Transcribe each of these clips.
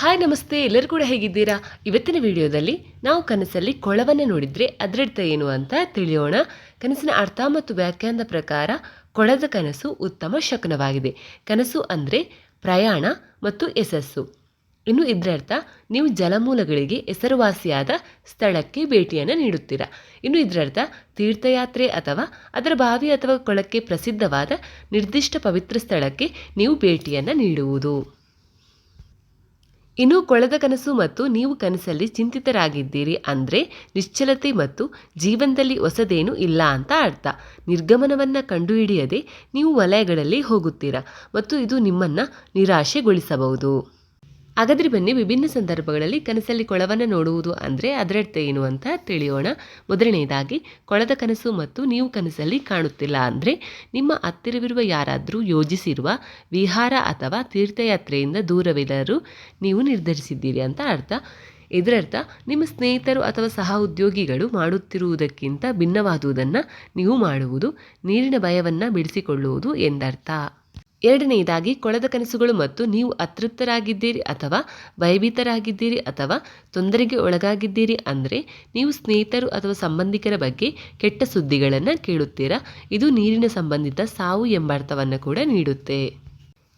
Hi ನಮಸ್ತೆ, ಎಲ್ಲರೂ ಕೂಡ ಹೇಗಿದ್ದೀರಾ? ಇವತ್ತಿನ ವಿಡಿಯೋದಲ್ಲಿ ನಾವು ಕನಸಲ್ಲಿ ಕೊಳವನ್ನು ನೋಡಿದರೆ ಅದರರ್ಥ ಏನು ಅಂತ ತಿಳಿಯೋಣ. ಕನಸಿನ ಅರ್ಥ ಮತ್ತು ವ್ಯಾಖ್ಯಾನದ ಪ್ರಕಾರ ಕೊಳದ ಕನಸು ಉತ್ತಮ ಶಕನವಾಗಿದೆ. ಕನಸು ಅಂದರೆ ಪ್ರಯಾಣ ಮತ್ತು ಯಶಸ್ಸು. ಇನ್ನು ಇದರರ್ಥ, ನೀವು ಜಲಮೂಲಗಳಿಗೆ ಹೆಸರುವಾಸಿಯಾದ ಸ್ಥಳಕ್ಕೆ ಭೇಟಿಯನ್ನು ನೀಡುತ್ತೀರಾ. ಇನ್ನು ಇದರರ್ಥ, ತೀರ್ಥಯಾತ್ರೆ ಅಥವಾ ಅದರ ಬಾವಿ ಅಥವಾ ಕೊಳಕ್ಕೆ ಪ್ರಸಿದ್ಧವಾದ ನಿರ್ದಿಷ್ಟ ಪವಿತ್ರ ಸ್ಥಳಕ್ಕೆ ನೀವು ಭೇಟಿಯನ್ನು ನೀಡುವುದು. ಇನ್ನು ಕೊಳದ ಕನಸು ಮತ್ತು ನೀವು ಕನಸಲ್ಲಿ ಚಿಂತಿತರಾಗಿದ್ದೀರಿ ಅಂದರೆ ನಿಶ್ಚಲತೆ ಮತ್ತು ಜೀವನದಲ್ಲಿ ಹೊಸದೇನು ಇಲ್ಲ ಅಂತ ಅರ್ಥ. ನಿರ್ಗಮನವನ್ನು ಕಂಡುಹಿಡಿಯದೆ ನೀವು ವಲಯಗಳಲ್ಲಿ ಹೋಗುತ್ತೀರಾ ಮತ್ತು ಇದು ನಿಮ್ಮನ್ನು ನಿರಾಶೆಗೊಳಿಸಬಹುದು. ಹಾಗಾದ್ರೆ ಬನ್ನಿ, ವಿಭಿನ್ನ ಸಂದರ್ಭಗಳಲ್ಲಿ ಕನಸಲ್ಲಿ ಕೊಳವನ್ನು ನೋಡುವುದು ಅಂದರೆ ಅದರರ್ಥ ಏನು ಅಂತ ತಿಳಿಯೋಣ. ಮೊದಲನೆಯದಾಗಿ ಕೊಳದ ಕನಸು ಮತ್ತು ನೀವು ಕನಸಲ್ಲಿ ಕಾಣುತ್ತಿಲ್ಲ ಅಂದರೆ ನಿಮ್ಮ ಹತ್ತಿರವಿರುವ ಯಾರಾದರೂ ಯೋಜಿಸಿರುವ ವಿಹಾರ ಅಥವಾ ತೀರ್ಥಯಾತ್ರೆಯಿಂದ ದೂರವಿರರು ನೀವು ನಿರ್ಧರಿಸಿದ್ದೀರಿ ಅಂತ ಅರ್ಥ. ಇದರರ್ಥ, ನಿಮ್ಮ ಸ್ನೇಹಿತರು ಅಥವಾ ಸಹ ಉದ್ಯೋಗಿಗಳು ಮಾಡುತ್ತಿರುವುದಕ್ಕಿಂತ ಭಿನ್ನವಾದುದನ್ನು ನೀವು ಮಾಡುವುದು, ನೀರಿನ ಭಯವನ್ನು ಬಿಡಿಸಿಕೊಳ್ಳುವುದು ಎಂದರ್ಥ. ಎರಡನೆಯದಾಗಿ, ಕೊಳದ ಕನಸುಗಳು ಮತ್ತು ನೀವು ಅತೃಪ್ತರಾಗಿದ್ದೀರಿ ಅಥವಾ ಭಯಭೀತರಾಗಿದ್ದೀರಿ ಅಥವಾ ತೊಂದರೆಗೆ ಒಳಗಾಗಿದ್ದೀರಿ ಅಂದರೆ ನೀವು ಸ್ನೇಹಿತರು ಅಥವಾ ಸಂಬಂಧಿಕರ ಬಗ್ಗೆ ಕೆಟ್ಟ ಸುದ್ದಿಗಳನ್ನು ಕೇಳುತ್ತೀರಾ? ಇದು ನೀರಿನ ಸಂಬಂಧಿತ ಸಾವು ಎಂಬ ಅರ್ಥವನ್ನು ಕೂಡ ನೀಡುತ್ತೆ.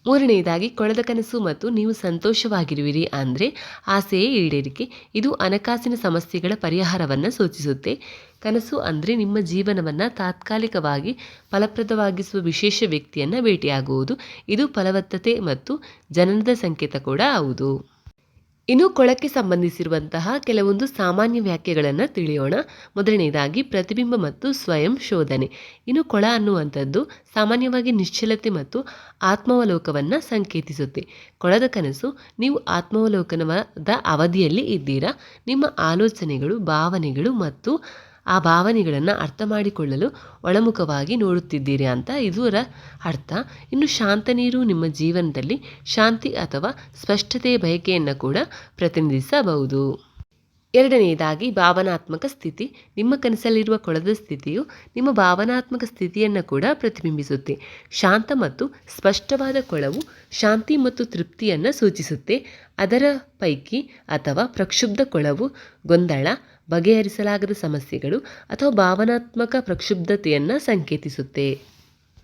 ಮೂರನೆಯದಾಗಿ ಕೊಳದ ಕನಸು ಮತ್ತು ನೀವು ಸಂತೋಷವಾಗಿರುವಿರಿ ಅಂದರೆ ಆಸೆಯೇ ಈಡೇರಿಕೆ. ಇದು ಹಣಕಾಸಿನ ಸಮಸ್ಯೆಗಳ ಪರಿಹಾರವನ್ನು ಸೂಚಿಸುತ್ತೆ. ಕನಸು ಅಂದರೆ ನಿಮ್ಮ ಜೀವನವನ್ನು ತಾತ್ಕಾಲಿಕವಾಗಿ ಫಲಪ್ರದವಾಗಿಸುವ ವಿಶೇಷ ವ್ಯಕ್ತಿಯನ್ನು ಭೇಟಿಯಾಗುವುದು. ಇದು ಫಲವತ್ತತೆ ಮತ್ತು ಜನನದ ಸಂಕೇತ ಕೂಡ ಹೌದು. ಇನ್ನು ಕೊಳಕ್ಕೆ ಸಂಬಂಧಿಸಿರುವಂತಹ ಕೆಲವೊಂದು ಸಾಮಾನ್ಯ ವ್ಯಾಖ್ಯೆಗಳನ್ನು ತಿಳಿಯೋಣ. ಮೊದಲನೆಯದಾಗಿ ಪ್ರತಿಬಿಂಬ ಮತ್ತು ಸ್ವಯಂ ಶೋಧನೆ. ಇನ್ನು ಕೊಳ ಅನ್ನುವಂಥದ್ದು ಸಾಮಾನ್ಯವಾಗಿ ನಿಶ್ಚಲತೆ ಮತ್ತು ಆತ್ಮಾವಲೋಕವನ್ನು ಸಂಕೇತಿಸುತ್ತೆ. ಕೊಳದ ಕನಸು, ನೀವು ಆತ್ಮಾವಲೋಕನದ ಅವಧಿಯಲ್ಲಿ ಇದ್ದೀರಾ? ನಿಮ್ಮ ಆಲೋಚನೆಗಳು, ಭಾವನೆಗಳು ಮತ್ತು ಆ ಭಾವನೆಗಳನ್ನು ಅರ್ಥ ಮಾಡಿಕೊಳ್ಳಲು ಒಳಮುಖವಾಗಿ ನೋಡುತ್ತಿದ್ದೀರಿ ಅಂತ ಇದರ ಅರ್ಥ. ಇನ್ನು ಶಾಂತ ನೀರು ನಿಮ್ಮ ಜೀವನದಲ್ಲಿ ಶಾಂತಿ ಅಥವಾ ಸ್ಪಷ್ಟತೆಯ ಬಯಕೆಯನ್ನು ಕೂಡ ಪ್ರತಿನಿಧಿಸಬಹುದು. ಎರಡನೆಯದಾಗಿ ಭಾವನಾತ್ಮಕ ಸ್ಥಿತಿ. ನಿಮ್ಮ ಕನಸಲ್ಲಿರುವ ಕೊಳದ ಸ್ಥಿತಿಯು ನಿಮ್ಮ ಭಾವನಾತ್ಮಕ ಸ್ಥಿತಿಯನ್ನು ಕೂಡ ಪ್ರತಿಬಿಂಬಿಸುತ್ತೆ. ಶಾಂತ ಮತ್ತು ಸ್ಪಷ್ಟವಾದ ಕೊಳವು ಶಾಂತಿ ಮತ್ತು ತೃಪ್ತಿಯನ್ನು ಸೂಚಿಸುತ್ತೆ. ಅದರ ಪೈಕಿ ಅಥವಾ ಪ್ರಕ್ಷುಬ್ಧ ಕೊಳವು ಗೊಂದಳ, ಬಗೆಹರಿಸಲಾಗದ ಸಮಸ್ಯೆಗಳು ಅಥವಾ ಭಾವನಾತ್ಮಕ ಪ್ರಕ್ಷುಬ್ಧತೆಯನ್ನು ಸಂಕೇತಿಸುತ್ತೆ.